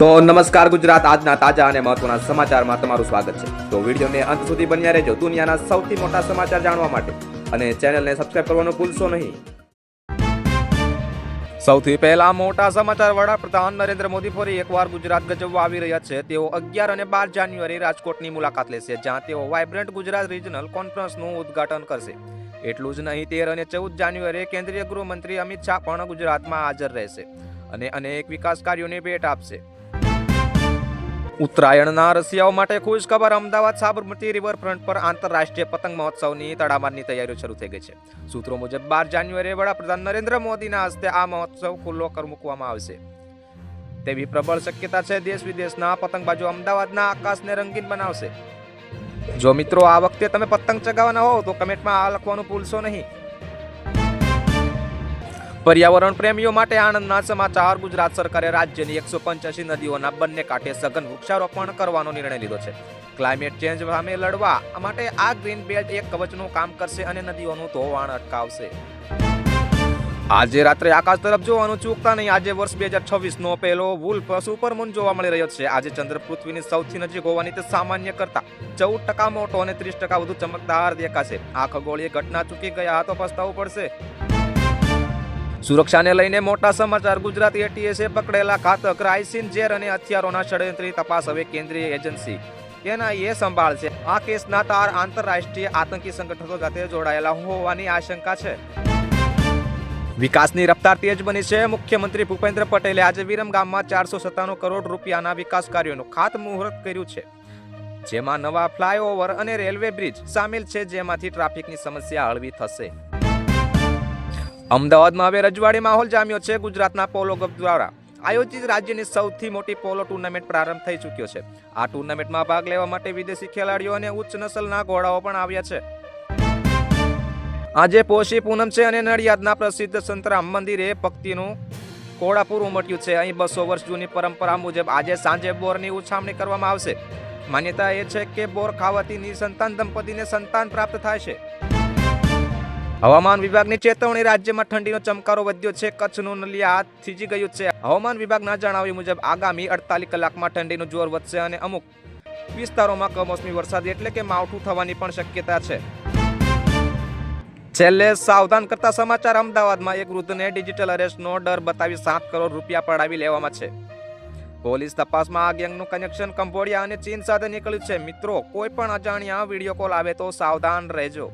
તો નમસ્કાર ગુજરાત, આજના તાજા અને મહત્વના સમાચારમાં તમારું સ્વાગત છે. તો વિડીયોને અંત સુધી બન્યા રહેજો દુનિયાના સૌથી મોટા સમાચાર જાણવા માટે અને ચેનલને સબસ્ક્રાઇબ કરવાનું ભૂલશો નહીં. સૌથી પહેલા મોટા સમાચાર. વડાપ્રધાન નરેન્દ્ર મોદી ફરી એકવાર ગુજરાત ગજવવા આવી રહ્યા છે. તેઓ અગિયાર અને બાર જાન્યુઆરી રાજકોટની મુલાકાત લેશે, જ્યાં તેઓ વાઇબ્રન્ટ ગુજરાત રિજનલ કોન્ફરન્સનું ઉદ્ઘાટન કરશે. એટલું જ નહીં, તેર અને ચૌદ જાન્યુઆરીએ કેન્દ્રીય ગૃહમંત્રી અમિત શાહ પણ ગુજરાતમાં હાજર રહેશે અને અનેક વિકાસ કાર્યોની ભેટ આપશે. ઉત્તરાયણના રસિયાઓ માટે ખુશ ખબર અમદાવાદ સાબરમતી રિવરફ્રન્ટ પર આંતરરાષ્ટ્રીય પતંગ મહોત્સવની તડામારની તૈયારીઓ શરૂ થઈ ગઈ છે. સૂત્રો મુજબ, બાર જાન્યુઆરીએ વડાપ્રધાન નરેન્દ્ર મોદીના હસ્તે આ મહોત્સવ ખુલ્લો કર મૂકવામાં આવશે. તેવી પ્રબળ શક્યતા છે, દેશ વિદેશના પતંગબાજો અમદાવાદના આકાશને રંગીન બનાવશે. જો મિત્રો, આ વખતે તમે પતંગ ચગાવવાના હો, તો કમેન્ટમાં આ લખવાનું ભૂલશો નહીં. પર્યાવરણ પ્રેમીઓ માટે આનંદના સમાચાર, ગુજરાત સરકારે રાજ્યની એકસો પંચ્યાસી નદીઓના બંને કાંઠે સઘન વૃક્ષારોપણ કરવાનો નિર્ણય લીધો છે. ક્લાઇમેટ ચેન્જ સામે લડવા માટે આ ગ્રીન બેલ્ટ એક કવચનું કામ કરશે અને નદીઓનું ધોવાણ અટકાવશે. આજે રાત્રે આકાશ તરફ જોવાનું ચૂકતા નહીં. આજે વર્ષ બે હજાર છવ્વીસ નો પહેલો વુલ્ફ સુપરમૂન જોવા મળી રહ્યો છે. આજે ચંદ્ર પૃથ્વીની સૌથી નજીક હોવાની તે સામાન્ય કરતા ચૌદ ટકા મોટો અને ત્રીસ ટકા વધુ ચમકદાર દેખાશે. આ ખગોળીય ઘટના ચૂકી ગયા તો પસ્તાવું પડશે. સુરક્ષાને લઈને મોટા સમાચાર. ગુજરાત એટીએસે પકડેલા ઘાતક રાયસીન ઝેર અને હથિયારોના ષડયંત્રી તપાસ હવે કેન્દ્રીય એજન્સી. એનઆઈએ સંભાળશે. આ કેસના તાર આંતરરાષ્ટ્રીય આતંકી સંગઠનો સાથે જોડાયેલા હોવાની આશંકા છે. વિકાસની રફતાર તેજ બની છે. મુખ્યમંત્રી ભૂપેન્દ્ર પટેલે આજે વિરમ ગામમાં ચારસો સત્તાણું કરોડ રૂપિયાના વિકાસ કાર્યોનું ખાતમુહૂર્ત કર્યું છે. જેમાં નવા ફ્લાયઓવર અને રેલવે બ્રિજ સામેલ છે. જેમાંથી ટ્રાફિકની સમસ્યા હળવી થશે. અમદાવાદમાં હવે રજવાડી માહોલ જામ્યો છે ગુજરાતના પોલો ક્લબ દ્વારા. આયોજિત રાજ્યની સૌથી મોટી પોલો ટુર્નામેન્ટ પ્રારંભ થઈ ચૂક્યો છે. આ ટુર્નામેન્ટમાં ભાગ લેવા માટે વિદેશી ખેલાડીઓ અને ઉચ્ચ નસલના ઘોડાઓ પણ આવ્યા છે. આજે પોષી પૂનમ છે અને નડિયાદના પ્રસિદ્ધ સંતરામ મંદિરે ભક્તિનું કોળાપુર ઉમટ્યું છે. અહીં બસો વર્ષ જૂની પરંપરા મુજબ આજે સાંજે બોરની ઉછામણી કરવામાં આવશે. માન્યતા એ છે કે બોર ખાવાથી નિસંતાન દંપતીને સંતાન પ્રાપ્ત થાય છે. હવામાન વિભાગની ચેતવણી રાજ્યમાં ઠંડીનો ચમકારો વધ્યો છે, કચ્છનું નલિયા થીજી ગયું છે. હવામાન વિભાગના જણાવ્યા મુજબ આગામી અડતાલીસ કલાકમાં ઠંડીનું જોર વધશે અને અમુક વિસ્તારોમાં કમોસમી વરસાદ એટલે કે માવઠું થવાની પણ શક્યતા છે. છેલ્લે સાવધાન કરતા સમાચાર અમદાવાદમાં એક વૃદ્ધને ડિજિટલ અરેસ્ટનો ડર બતાવી સાત કરોડ રૂપિયા પડાવી લેવામાં છે. પોલીસ તપાસમાં આ ગેંગનું કનેક્શન કંબોડિયા અને ચીન સાથે નીકળ્યું છે. મિત્રો, કોઈ પણ અજાણ્યા વીડિયો કોલ આવે તો સાવધાન રહેજો.